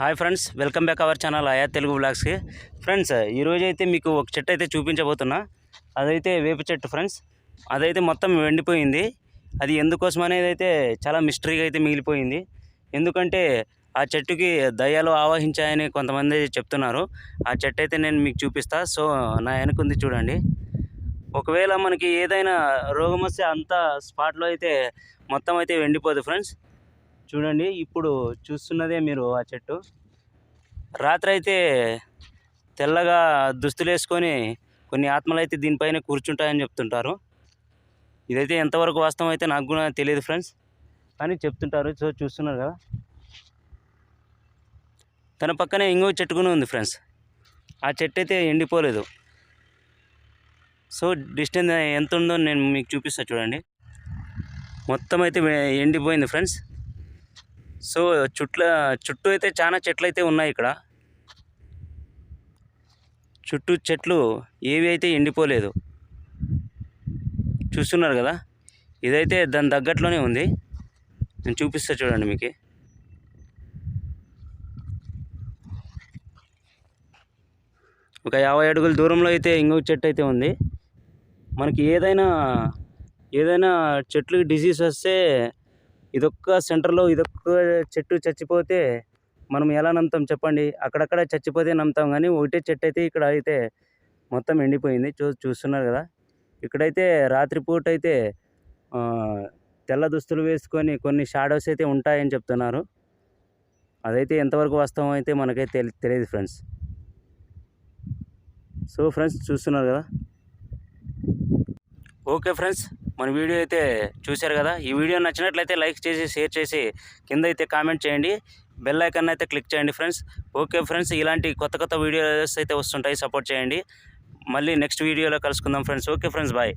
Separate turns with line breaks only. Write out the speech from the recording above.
Hi friends welcome back our channel ఆయా Telugu బ్లాగ్స్కి friends ఈరోజు అయితే మీకు ఒక చెట్టు అయితే చూపించబోతున్నా. అదైతే వేప చెట్టు ఫ్రెండ్స్. అదైతే మొత్తం ఎండిపోయింది. అది ఎందుకోసం అనేది అయితే చాలా మిస్టరీగా అయితే మిగిలిపోయింది. ఎందుకంటే ఆ చెట్టుకి దయ్యాలు ఆవహించాయని కొంతమంది చెప్తున్నారు. ఆ చెట్టు అయితే నేను మీకు చూపిస్తా. సో నా వెనకుంది చూడండి. ఒకవేళ మనకి ఏదైనా రోగం వస్తే అంత స్పాట్లో అయితే మొత్తం అయితే ఎండిపోదు ఫ్రెండ్స్. చూడండి ఇప్పుడు చూస్తున్నదే మీరు ఆ చెట్టు. రాత్రి అయితే తెల్లగా దుస్తులు వేసుకొని కొన్ని ఆత్మలు అయితే దీనిపైన కూర్చుంటాయని చెప్తుంటారు. ఇదైతే ఎంతవరకు వాస్తవం అయితే నాకు కూడా తెలియదు ఫ్రెండ్స్. కానీ చెప్తుంటారు సో చూస్తున్నారు కదా. తన పక్కనే ఇంకో చెట్టు కూడా ఉంది ఫ్రెండ్స్. ఆ చెట్టు అయితే ఎండిపోలేదు. సో డిస్టెన్స్ ఎంత ఉందో నేను మీకు చూపిస్తాను చూడండి. మొత్తం అయితే ఎండిపోయింది ఫ్రెండ్స్. సో చుట్ల చుట్టూ అయితే చాలా చెట్లు అయితే ఉన్నాయి ఇక్కడ. చుట్టూ చెట్లు ఏవి అయితే ఎండిపోలేదు. చూస్తున్నారు కదా? ఇదైతే దాని తగ్గట్లోనే ఉంది. నేను చూపిస్తా చూడండి మీకు. ఒక యాభై అడుగుల దూరంలో అయితే ఇంకొక చెట్టు అయితే ఉంది. మనకి ఏదైనా ఏదైనా చెట్లు డిసీజ్ వస్తే ఇదొక్క సెంటర్లో ఇదొక్క చెట్టు చచ్చిపోతే మనం ఎలా నమ్ముతాం చెప్పండి? అక్కడక్కడ చచ్చిపోతే నమ్ముతాం కానీ ఒకటే చెట్టు అయితే ఇక్కడ అయితే మొత్తం ఎండిపోయింది. చూ చూస్తున్నారు కదా? ఇక్కడైతే రాత్రిపూట అయితే తెల్ల దుస్తులు వేసుకొని కొన్ని షాడోస్ అయితే ఉంటాయని చెప్తున్నారు. అదైతే ఎంతవరకు వాస్తవం అయితే మనకైతే తెలి తెలియదు ఫ్రెండ్స్. సో ఫ్రెండ్స్ చూస్తున్నారు కదా? Okay friends. మన వీడియో అయితే చూశారు కదా? ఈ వీడియో నచ్చినట్లయితే లైక్ చేసి షేర్ చేసి కింద అయితే కామెంట్ చేయండి. బెల్ ఐకన్ అయితే క్లిక్ చేయండి ఫ్రెండ్స్. ఓకే ఫ్రెండ్స్ ఇలాంటి కొత్త కొత్త వీడియోస్ అయితే వస్తుంటాయి. సపోర్ట్ చేయండి. మళ్ళీ నెక్స్ట్ వీడియోలో కలుసుకుందాం ఫ్రెండ్స్. Okay friends bye.